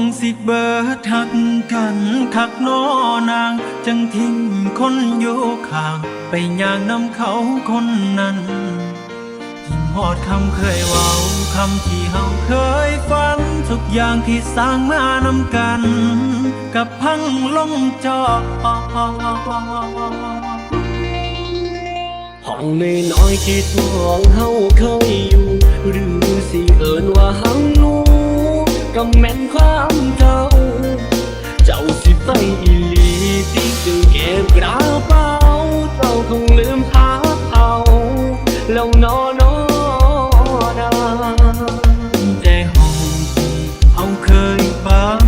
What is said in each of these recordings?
งสิเบิดทักกันคักนอนาง จังทิ้งคนอยู่ข้าง ไปย่างนำเขาคนนั้นทิ้งหอดคำเคยเว้าคำที่เฮาเคยฝัน ทุกอย่างที่สร้างมานำกัน กับพังลงจอห้องน้อยๆที่ทวงเฮาเคยอยู่หรือสิเอินว่าหังลูก็ แม่นความเจ้า เจ้าสิไปอีหลีที่จึงเก็บกระเป๋าเจ้าคงลืมหาเขาแล้วนอนอนาใจห้องเฮาเคยฟัง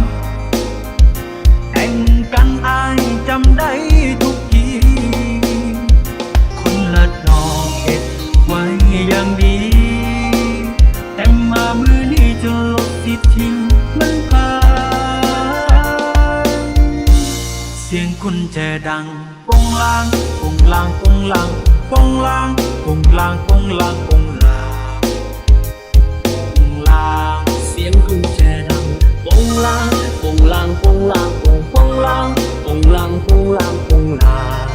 แต่งกันอายจำได้ทุกทีคนละดอกเก็บไว้อย่างดี แต่มามือนี้จะลบ สียงกุญแจดังปงลางปงลางปงลางปงลางปงลางปงลางปงลางปงลางเสียงกุญแจดังปงลางปงลางปงลางปงปงลางปงลางปงลางปงลาง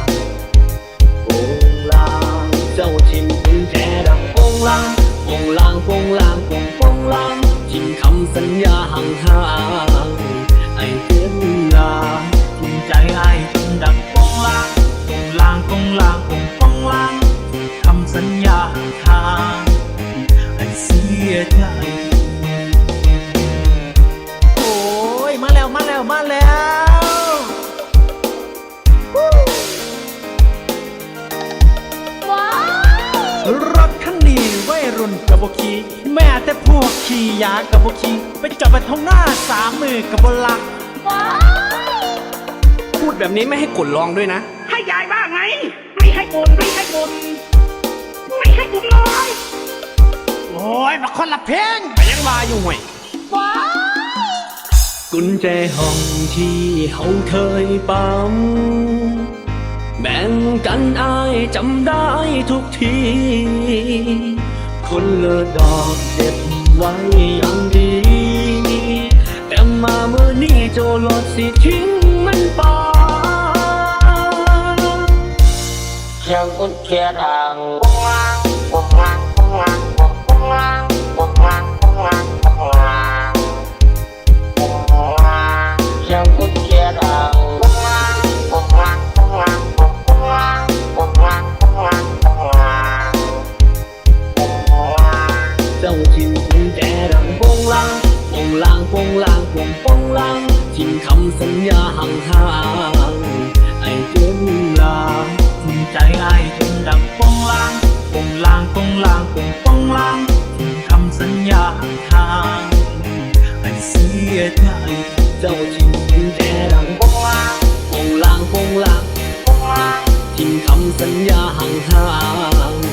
ปงลางเจ้าทิมกุญแจดังปงลางปงลางปงลางปงปงลางทิมคำสัญญาห่างห่างไอ้ สัญญาทางไอ้เสียใจโอ้ยมาแล้วมาแล้วมาแล้วรถคันนี้วัยรุ่นกับบขี่แม่แต่พวกขี่ยากับบขี่ไปจอดไปท้องหน้าสามมือกับบลักพูดแบบนี้ไม่ให้กดลองด้วยนะ ให้ยายว่าไง ไม่ให้บุญไม่ให้บุญไม่ ให้บุญเลยโอ้ยมาคนละเพลงไปยังมาอยู่ห่วยกุญแจห้องที่เฮาเคยปั๊มแบ่งกันอายจำได้ทุกที คนละดอกเก็บไว้อย่างดี แต่มาเมื่อนี้โจรดสิทิ้งมันไปเสียงกุญแจดังป งลางห่วงปงลางทิ้คำสัญญาห่างห่างไอ้จู คำสัญญาห่างทาง